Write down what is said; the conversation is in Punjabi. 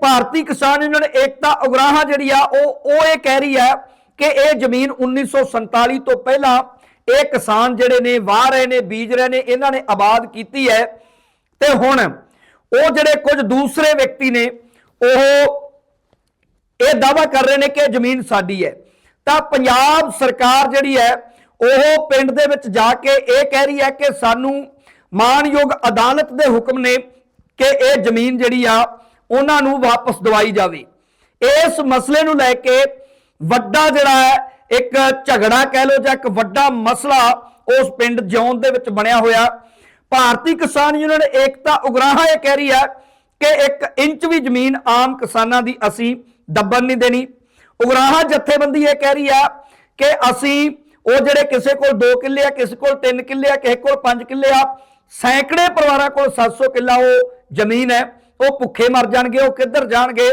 ਭਾਰਤੀ ਕਿਸਾਨ ਯੂਨੀਅਨ ਏਕਤਾ ਉਗਰਾਹਾਂ ਜਿਹੜੀ ਆ, ਉਹ ਉਹ ਇਹ ਕਹਿ ਰਹੀ ਹੈ ਕਿ ਇਹ ਜ਼ਮੀਨ 1947 ਤੋਂ ਪਹਿਲਾਂ ਇਹ ਕਿਸਾਨ ਜਿਹੜੇ ਨੇ, ਵਾਹ ਰਹੇ ਨੇ, ਬੀਜ ਰਹੇ ਨੇ, ਇਹਨਾਂ ਨੇ ਆਬਾਦ ਕੀਤੀ ਹੈ। ਤੇ ਹੁਣ ਉਹ ਜਿਹੜੇ ਕੁਝ ਦੂਸਰੇ ਵਿਅਕਤੀ ਨੇ, ਉਹ ਇਹ ਦਾਵਾ ਕਰ ਰਹੇ ਨੇ ਕਿ ਇਹ ਜ਼ਮੀਨ ਸਾਡੀ ਹੈ। ਤਾਂ ਪੰਜਾਬ ਸਰਕਾਰ ਜਿਹੜੀ ਹੈ, ਉਹ ਪਿੰਡ ਦੇ ਵਿੱਚ ਜਾ ਕੇ ਇਹ ਕਹਿ ਰਹੀ ਹੈ ਕਿ ਸਾਨੂੰ ਮਾਨਯੋਗ ਅਦਾਲਤ ਦੇ ਹੁਕਮ ਨੇ ਕਿ ਇਹ ਜ਼ਮੀਨ ਜਿਹੜੀ ਆ ਉਹਨਾਂ ਨੂੰ ਵਾਪਸ ਦਵਾਈ ਜਾਵੇ। ਇਸ ਮਸਲੇ ਨੂੰ ਲੈ ਕੇ ਵੱਡਾ ਜਿਹੜਾ ਹੈ, ਇੱਕ ਝਗੜਾ ਕਹਿ ਲੋ ਜਾਂ ਇੱਕ ਵੱਡਾ ਮਸਲਾ ਉਸ ਪਿੰਡ ਜੌਨ ਦੇ ਵਿੱਚ ਬਣਿਆ ਹੋਇਆ। ਭਾਰਤੀ ਕਿਸਾਨ ਯੂਨੀਅਨ ਏਕਤਾ ਉਗਰਾਹਾਂ ਇਹ ਕਹਿ ਰਹੀ ਹੈ ਕਿ ਇੱਕ ਇੰਚ ਵੀ ਜ਼ਮੀਨ ਆਮ ਕਿਸਾਨਾਂ ਦੀ ਅਸੀਂ ਦੱਬਣ ਨਹੀਂ ਦੇਣੀ। ਉਗਰਾਹਾਂ ਜਥੇਬੰਦੀ ਇਹ ਕਹਿ ਰਹੀ ਆ ਕਿ ਅਸੀਂ ਉਹ ਜਿਹੜੇ ਕਿਸੇ ਕੋਲ 2 ਕਿੱਲੇ ਆ, ਕਿਸੇ ਕੋਲ 3 ਕਿੱਲੇ ਆ, ਕਿਸੇ ਕੋਲ 5 ਕਿੱਲੇ ਆ, ਸੈਂਕੜੇ ਪਰਿਵਾਰਾਂ ਕੋਲ 700 ਕਿੱਲਾ ਉਹ ਜ਼ਮੀਨ ਹੈ। ਉਹ ਭੁੱਖੇ ਮਰ ਜਾਣਗੇ ਉਹ ਕਿੱਧਰ ਜਾਣਗੇ?